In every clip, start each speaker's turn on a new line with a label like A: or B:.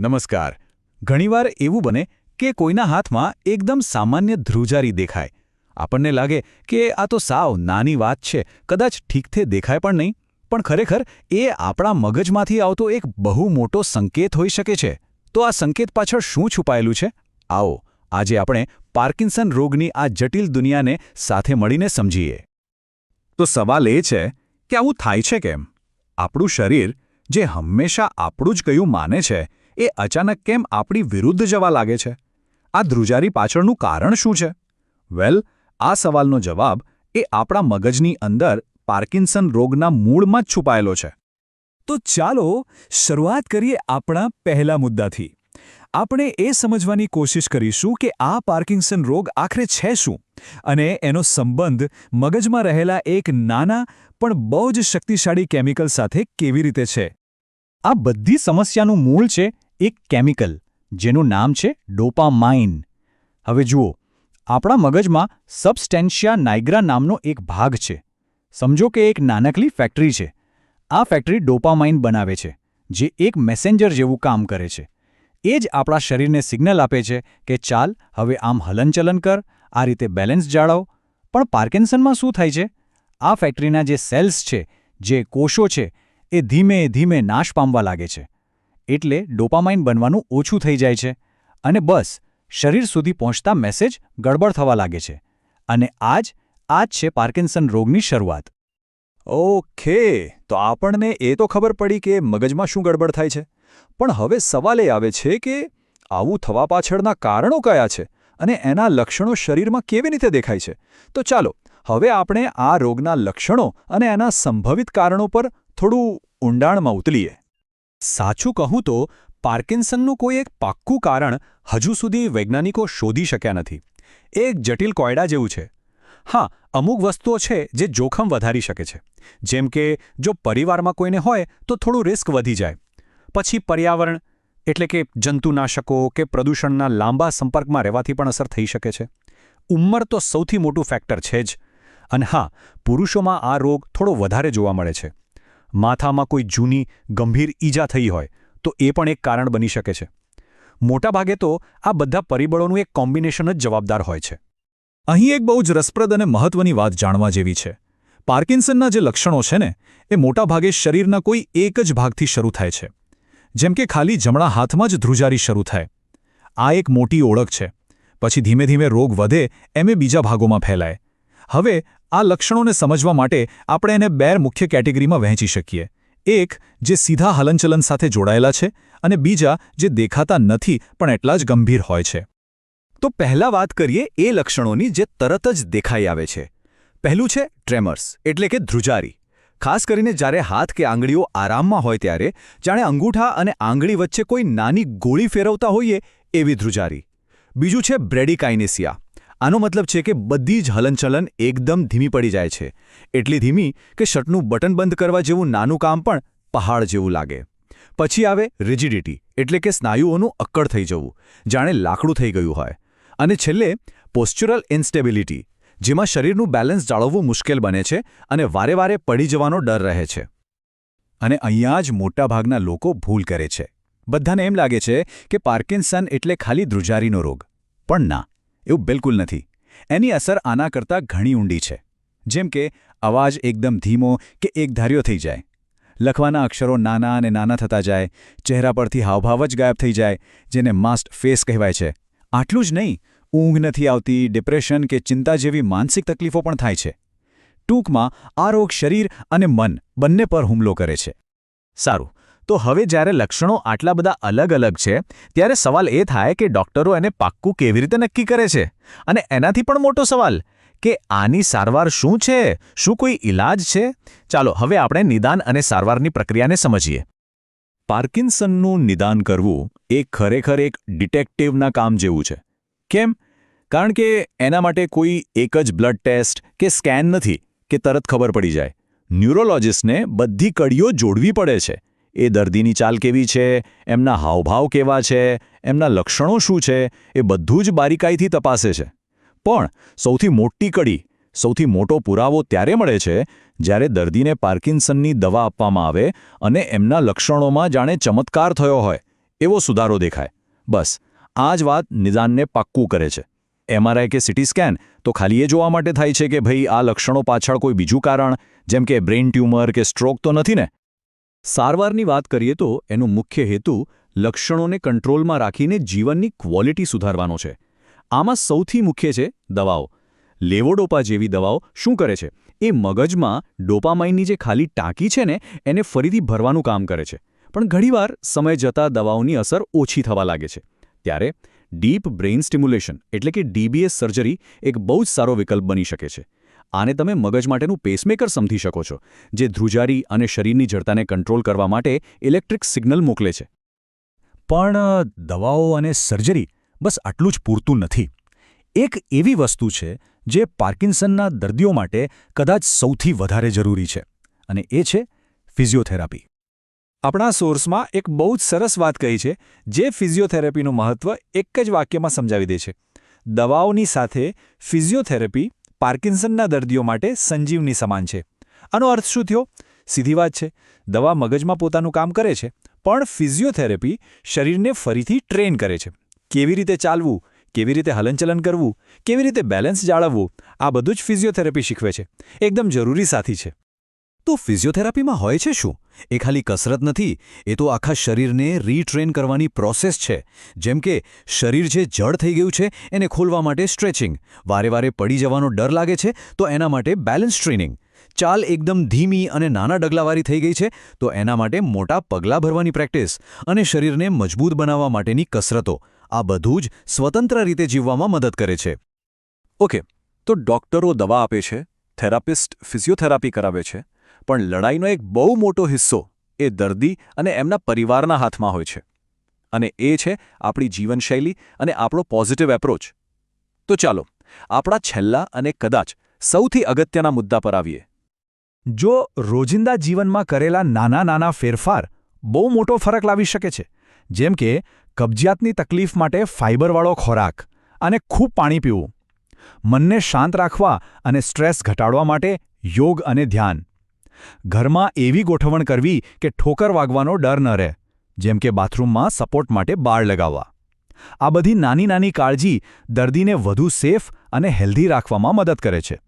A: નમસ્કાર. ઘણીવાર એવું બને કે કોઈના હાથમાં એકદમ સામાન્ય ધ્રુજારી દેખાય. આપણને લાગે કે આ તો સાવ નાની વાત છે, કદાચ ઠીકથી દેખાય પણ નહીં. પણ ખરેખર એ આપણા મગજમાંથી આવતો એક બહુ મોટો સંકેત હોઈ શકે છે. તો આ સંકેત પાછળ શું છુપાયેલું છે? આવો, આજે આપણે પાર્કિન્સન રોગની આ જટિલ દુનિયાને સાથે મળીને સમજીએ. તો સવાલ એ છે કે આવું થાય છે કેમ? આપણું શરીર, જે હંમેશા આપણું જ કયું માને છે એ અચાનક કેમ આપણી વિરુદ્ધ જવા લાગે છે? આ ધ્રુજારી પાછળનું કારણ શું છે? વેલ, આ સવાલનો જવાબ એ આપણા મગજની અંદર પાર્કિન્સન રોગના મૂળમાં જ છુપાયેલો છે.
B: તો ચાલો શરૂઆત કરીએ આપણા પહેલા મુદ્દાથી. આપણે એ સમજવાની કોશિશ કરીશું કે આ પાર્કિન્સન રોગ આખરે છે શું અને એનો સંબંધ મગજમાં રહેલા એક નાના પણ બહુ જ શક્તિશાળી કેમિકલ સાથે કેવી રીતે છે?
A: આ બધી સમસ્યાનું મૂળ છે એક કેમિકલ, જેનું નામ છે ડોપામાઇન. હવે જુઓ, આપણા મગજમાં સબસ્ટેન્શિયા નાઇગ્રા નામનો એક ભાગ છે. સમજો કે એક નાનકલી ફેક્ટરી છે. આ ફેક્ટરી ડોપામાઇન બનાવે છે, જે એક મેસેન્જર જેવું કામ કરે છે. એ જ આપણા શરીરને સિગ્નલ આપે છે કે ચાલ, હવે આમ હલનચલન કર, આ રીતે બેલેન્સ જાળવ. પણ પાર્કિન્સનમાં શું થાય છે? આ ફેક્ટરીના જે સેલ્સ છે, જે કોષો છે, એ ધીમે ધીમે નાશ પામવા લાગે છે. એટલે ડોપામાઇન બનવાનું ઓછું થઈ જાય છે અને બસ શરીર સુધી પહોંચતા મેસેજ ગડબડ થવા લાગે છે. અને આજ આ જ છે પાર્કિન્સન રોગની શરૂઆત. ઓકે, તો આપણને એ તો ખબર પડી કે મગજમાં શું ગડબડ થાય છે. પણ હવે સવાલ એ આવે છે કે આવું થવા પાછળના કારણો કયા છે અને એના લક્ષણો શરીરમાં કેવી રીતે દેખાય છે. તો ચાલો, હવે આપણે આ રોગના લક્ષણો અને એના સંભવિત કારણો પર થોડું ઊંડાણમાં ઉતલીએ સાચું કહું તો, પાર્કિન્સનનું કોઈ એક પાક્કું કારણ હજુ સુધી વૈજ્ઞાનિકો શોધી શક્યા નથી. એ એક જટિલ કોયડા જેવું છે. હા, અમુક વસ્તુઓ છે જે જોખમ વધારી શકે છે. જેમ કે, જો પરિવારમાં કોઈને હોય, તો થોડું રિસ્ક વધી જાય. પછી પર્યાવરણ, એટલે કે જંતુનાશકો કે પ્રદૂષણના લાંબા સંપર્કમાં રહેવાથી પણ અસર થઈ શકે છે. ઉંમર તો સૌથી મોટું ફેક્ટર છે જ. અને હા, પુરુષોમાં આ રોગ થોડો વધારે જોવા મળે છે. માથામાં કોઈ જૂની, ગંભીર ઈજા થઈ હોય, તો એ પણ એક કારણ બની શકે છે. મોટાભાગે તો આ બધા પરિબળોનું એક કોમ્બિનેશન જ જવાબદાર હોય છે. અહીં એક બહુ જ રસપ્રદ અને મહત્વની વાત જાણવા જેવી છે. પાર્કિન્સનના જે લક્ષણો છે ને, એ મોટાભાગે શરીરના કોઈ એક જ ભાગથી શરૂ થાય છે. જેમ કે ખાલી જમણા હાથમાં જ ધ્રુજારી શરૂ થાય. આ એક મોટી ઓળખ છે. પછી ધીમે ધીમે રોગ વધે, એમ બીજા ભાગોમાં ફેલાય. હવે આ લક્ષણોને સમજવા માટે આપણે એને બે મુખ્ય કેટેગરીમાં વહેંચી શકીએ. એક, જે સીધા હલનચલન સાથે જોડાયેલા છે અને બીજા, જે દેખાતા નથી પણ એટલા જ ગંભીર હોય છે. તો પહેલા વાત કરીએ એ લક્ષણોની જે તરત જ દેખાઈ આવે છે. પહેલું છે ટ્રેમર્સ, એટલે કે ધ્રુજારી. ખાસ કરીને જ્યારે હાથ કે આંગળીઓ આરામમાં હોય ત્યારે, જાણે અંગૂઠા અને આંગળી વચ્ચે કોઈ નાની ગોળી ફેરવતા હોઈએ એવી ધ્રુજારી. બીજું છે બ્રેડિકાઇનેસિયા. આનો મતલબ છે કે બધી જ હલનચલન એકદમ ધીમી પડી જાય છે. એટલી ધીમી કે શર્ટનું બટન બંધ કરવા જેવું નાનું કામ પણ પહાડ જેવું લાગે. પછી આવે રિજિડિટી, એટલે કે સ્નાયુઓનું અક્કડ થઈ જવું, જાણે લાકડું થઈ ગયું હોય. અને છેલ્લે પોસ્ચ્યુરલ ઇન્સ્ટેબિલિટી, જેમાં શરીરનું બેલેન્સ જાળવવું મુશ્કેલ બને છે અને વારે વારે પડી જવાનો ડર રહે છે. અને અહીંયા જ મોટાભાગના લોકો ભૂલ કરે છે. બધાને એમ લાગે છે કે પાર્કિન્સન એટલે ખાલી ધ્રુજારીનો રોગ. પણ ના. એવું બિલકુલ નથી. એની અસર આના કરતાં ઘણી ઊંડી છે. જેમ કે, અવાજ એકદમ ધીમો કે એકધાર્યો થઈ જાય. લખવાના અક્ષરો નાના અને નાના થતા જાય. ચહેરા પરથી હાવભાવ જ ગાયબ થઈ જાય, જેને માસ્ટ ફેસ કહેવાય છે. આટલું જ નહીં, ઊંઘ નથી આવતી ડિપ્રેશન કે ચિંતા જેવી માનસિક તકલીફો પણ થાય છે. ટૂંકમાં, આ રોગ શરીર અને મન બંને પર હુમલો કરે છે. સારું તો હવે જ્યારે લક્ષણો આટલા બધા અલગ અલગ છે, ત્યારે સવાલ એ થાય કે ડોક્ટરો એને પાક્કું કેવી રીતે નક્કી કરે છે? અને એનાથી પણ મોટો સવાલ, કે આની સારવાર શું છે? શું કોઈ ઇલાજ છે? ચાલો, હવે આપણે નિદાન અને સારવારની પ્રક્રિયાને સમજીએ. પાર્કિન્સનનું નિદાન કરવું એ ખરેખર એક ડિટેક્ટિવના કામ જેવું છે. કેમ? કારણ કે એના માટે કોઈ એક જ બ્લડ ટેસ્ટ કે સ્કેન નથી, કે તરત ખબર પડી જાય. ન્યુરોલોજિસ્ટને બધી કડીઓ જોડવી પડે છે. એ દર્દીની ચાલ કેવી છે? એમના હાવભાવ કેવા છે? એમના લક્ષણો શું છે? એ બધું જ બારીકાઈથી તપાસે છે. પણ સૌથી મોટી કડી, સૌથી મોટો પુરાવો ત્યારે મળે છે જ્યારે દર્દીને પાર્કિન્સનની દવા આપવામાં આવે અને એમના લક્ષણોમાં જાણે ચમત્કાર થયો હોય,
C: એવો સુધારો દેખાય. બસ, આ જ વાત નિદાનને પાક્કું કરે છે. એમઆરઆઈ કે સિટી સ્કેન તો ખાલી એ જોવા માટે થાય છે કે ભાઈ આ લક્ષણો પાછળ કોઈ બીજું કારણ, જેમ કે બ્રેઇન ટ્યુમર કે સ્ટ્રોક તો નથી ને? સારવારની વાત કરીએ તો એનો મુખ્ય હેતુ લક્ષણોને કંટ્રોલમાં રાખીને જીવનની ક્વોલિટી સુધારવાનો છે. આમાં સૌથી મુખ્ય છે દવાઓ. લેવોડોપા જેવી દવાઓ શું કરે છે? એ મગજમાં ડોપામાઇનની જે ખાલી ટાંકી છે ને, એને ફરીથી ભરવાનું કામ કરે છે. પણ ઘણીવાર સમય જતાં દવાઓની અસર ઓછી થવા લાગે છે. ત્યારે ડીપ બ્રેઇન સ્ટિમ્યુલેશન એટલે કે ડીબીએસ સર્જરી એક બહુ જ સારો વિકલ્પ બની શકે છે. આને તમે મગજ માટેનું પેસમેકર સમજી શકો છો, જે ધ્રુજારી અને શરીરની જડતાને કંટ્રોલ કરવા માટે ઇલેક્ટ્રિક સિગ્નલ મોકલે છે.
A: પણ દવાઓ અને સર્જરી બસ આટલું જ પૂરતું નથી. એક એવી વસ્તુ છે, જે પાર્કિન્સનના દર્દીઓ માટે કદાચ સૌથી વધારે જરૂરી છે, અને એ છે ફિઝિયોથેરાપી
B: આપણા સોર્સમાં એક બહુ જ સરસ વાત કહી છે, જે ફિઝિયોથેરાપીનું મહત્વ એક જ વાક્યમાં સમજાવી દે છે. દવાઓની સાથે ફિઝિયોથેરાપી પાર્કિન્સનના દર્દીઓ માટે સંજીવની સમાન છે. આનો અર્થ શું થયો? સીધી વાત છે. દવા મગજમાં પોતાનું કામ કરે છે, પણ ફિઝિયોથેરેપી શરીરને ફરીથી ટ્રેન કરે છે. કેવી રીતે ચાલવું? કેવી રીતે હલનચલન કરવું? કેવી રીતે બેલેન્સ જાળવવું? આ બધું જ ફિઝિયોથેરેપી શીખવે છે. એકદમ જરૂરી સાથી છે.
C: તો ફિઝિયોથેરાપીમાં હોય છે શું? એ ખાલી કસરત નથી, એ તો આખા શરીરને રીટ્રેન કરવાની પ્રોસેસ છે. જેમ કે, શરીર જે જડ થઈ ગયું છે, એને ખોલવા માટે સ્ટ્રેચિંગ વારે વારે પડી જવાનો ડર લાગે છે, તો એના માટે બેલેન્સ ટ્રેનિંગ ચાલ એકદમ ધીમી અને નાના ડગલાવાળી થઈ ગઈ છે, તો એના માટે મોટા પગલાં ભરવાની પ્રેક્ટિસ અને શરીરને મજબૂત બનાવવા માટેની કસરતો. આ બધું જ સ્વતંત્ર રીતે જીવવામાં મદદ કરે છે.
B: ઓકે, તો ડોક્ટરો દવા આપે છે? થેરાપિસ્ટ ફિઝિયોથેરાપી કરાવે છે? પણ લડાઈનો એક બહુ મોટો હિસ્સો એ દર્દી અને એમના પરિવારના હાથમાં હોય છે. અને એ છે આપણી જીવનશૈલી અને આપણો પોઝિટિવ એપ્રોચ તો ચાલો, આપણા છેલ્લા અને કદાચ સૌથી અગત્યના મુદ્દા પર આવીએ.
A: જો રોજિંદા જીવનમાં કરેલા નાના નાના ફેરફાર બહુ મોટો ફરક લાવી શકે છે, જેમ કે કબજિયાતની તકલીફ માટે ફાઇબરવાળો ખોરાક અને ખૂબ પાણી પીવું, મનને શાંત રાખવા અને સ્ટ્રેસ ઘટાડવા માટે યોગ અને ધ્યાન ઘરમાં એવી ગોઠવણ કરવી કે ઠોકર વાગવાનો ડર ન રહે, જેમ કે બાથરૂમમાં સપોર્ટ માટે બાળ લગાવવા. આ બધી નાની નાની કાળજી દર્દીને વધુ સેફ અને હેલ્ધી રાખવામાં મદદ કરે છે.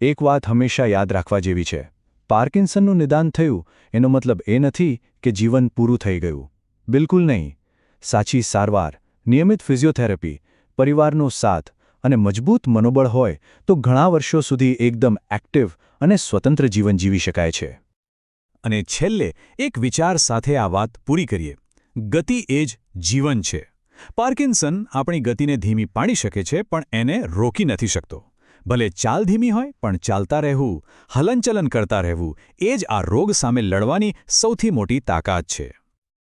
C: એક વાત હંમેશા યાદ રાખવા જેવી છે. પાર્કિન્સનનું નિદાન થયું, એનો મતલબ એ નથી કે જીવન પૂરું થઈ ગયું. બિલકુલ નહીં. સાચી સારવાર, નિયમિત ફિઝિયોથેરાપી, પરિવારનો સાથ અને મજબૂત મનોબળ હોય તો ઘણા વર્ષો સુધી એકદમ એક્ટિવ અને સ્વતંત્ર જીવન જીવી શકાય છે.
A: અને છેલ્લે એક વિચાર સાથે આ વાત પૂરી કરીએ. ગતિ એ જ જીવન છે. પાર્કિન્સન આપણી ગતિને ધીમી પાડી શકે છે, પણ એને રોકી નથી શકતો. ભલે ચાલ ધીમી હોય, પણ ચાલતા રહેવું, હલનચલન કરતા રહેવું, એ જ આ રોગ સામે લડવાની સૌથી મોટી તાકાત છે.